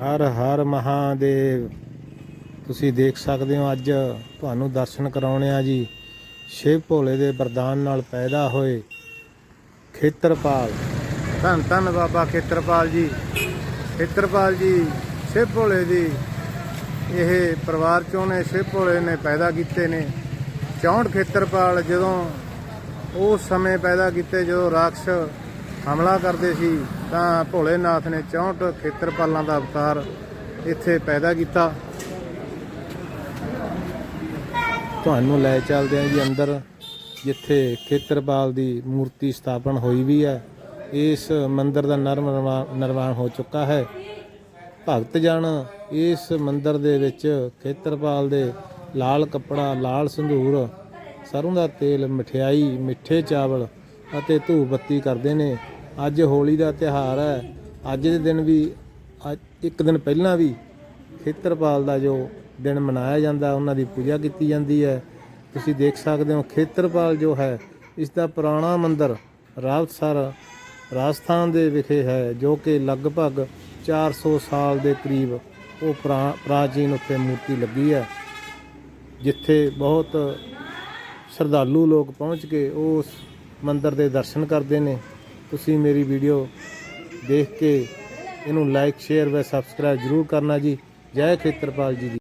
ਹਰ ਹਰ ਮਹਾਦੇਵ। ਤੁਸੀਂ ਦੇਖ ਸਕਦੇ ਹੋ ਅੱਜ ਤੁਹਾਨੂੰ ਦਰਸ਼ਨ ਕਰਾਉਣੇ ਆ ਜੀ। ਸ਼ਿਵ ਭੋਲੇ ਦੇ ਵਰਦਾਨ ਨਾਲ ਪੈਦਾ ਹੋਏ ਖੇਤਰਪਾਲ। ਧੰਨ ਧੰਨ ਬਾਬਾ ਖੇਤਰਪਾਲ ਜੀ। ਖੇਤਰਪਾਲ ਜੀ, ਸ਼ਿਵ ਭੋਲੇ ਦੀ ਇਹ ਪਰਿਵਾਰ ਚੋਂ ਨੇ, ਸ਼ਿਵ ਭੋਲੇ ਨੇ ਪੈਦਾ ਕੀਤੇ ਨੇ। 64 ਖੇਤਰਪਾਲ ਜਦੋਂ ਉਸ ਸਮੇਂ ਪੈਦਾ ਕੀਤੇ, ਜਦੋਂ ਰਾਖਸ਼ ਹਮਲਾ ਕਰਦੇ ਸੀ, ਤਾਂ ਭੋਲੇਨਾਥ ਨੇ 64 ਖੇਤਰਪਾਲਾਂ ਦਾ ਅਵਤਾਰ ਇੱਥੇ ਪੈਦਾ ਕੀਤਾ। ਤੁਹਾਨੂੰ ਲੈ ਚੱਲਦੇ ਹਾਂ ਜੀ ਅੰਦਰ, ਜਿੱਥੇ ਖੇਤਰਪਾਲ ਦੀ ਮੂਰਤੀ ਸਥਾਪਨ ਹੋਈ ਵੀ ਹੈ। ਇਸ ਮੰਦਿਰ ਦਾ ਨਰਮ ਨਿਰਮਾ- ਨਿਰਮਾਣ ਹੋ ਚੁੱਕਾ ਹੈ। ਭਗਤ ਜਨ ਇਸ ਮੰਦਿਰ ਦੇ ਵਿੱਚ ਖੇਤਰਪਾਲ ਦੇ ਲਾਲ ਕੱਪੜਾ, ਲਾਲ ਸੰਧੂਰ ਸਰੋਂ ਦਾ ਤੇਲ, ਮਠਿਆਈ, ਮਿੱਠੇ ਚਾਵਲ ਅਤੇ ਧੂਪ ਬੱਤੀ ਕਰਦੇ ਨੇ। ਅੱਜ ਹੋਲੀ ਦਾ ਤਿਉਹਾਰ ਹੈ। ਅੱਜ ਦੇ ਦਿਨ ਵੀ ਅੱਜ- ਇੱਕ ਦਿਨ ਪਹਿਲਾਂ ਵੀ ਖੇਤਰਪਾਲ ਦਾ ਜੋ ਦਿਨ ਮਨਾਇਆ ਜਾਂਦਾ, ਉਹਨਾਂ ਦੀ ਪੂਜਾ ਕੀਤੀ ਜਾਂਦੀ ਹੈ। ਤੁਸੀਂ ਦੇਖ ਸਕਦੇ ਹੋ, ਖੇਤਰਪਾਲ ਜੋ ਹੈ, ਇਸ ਦਾ ਪੁਰਾਣਾ ਮੰਦਿਰ ਰਾਵਤਸਰ ਰਾਜਸਥਾਨ ਦੇ ਵਿਖੇ ਹੈ, ਜੋ ਕਿ ਲਗਭਗ 400 ਸਾਲ ਦੇ ਕਰੀਬ ਉਹ ਪ੍ਰਾ- ਪ੍ਰਾਚੀਨ ਉੱਤੇ ਮੂਰਤੀ ਲੱਗੀ ਹੈ। ਜਿੱਥੇ ਬਹੁਤ ਸ਼ਰਧਾਲੂ ਲੋਕ ਪਹੁੰਚ ਕੇ ਉਸ ਮੰਦਰ ਦੇ ਦਰਸ਼ਨ ਕਰਦੇ ਨੇ। ਤੁਸੀਂ ਮੇਰੀ ਵੀਡੀਓ ਦੇਖ ਕੇ ਇਹਨੂੰ ਲਾਈਕ ਸ਼ੇਅਰ và ਸਬਸਕ੍ਰਾਈਬ ਜ਼ਰੂਰ ਕਰਨਾ ਜੀ। ਜੈ ਖੇਤਰਪਾਲ ਜੀ ਦੀ।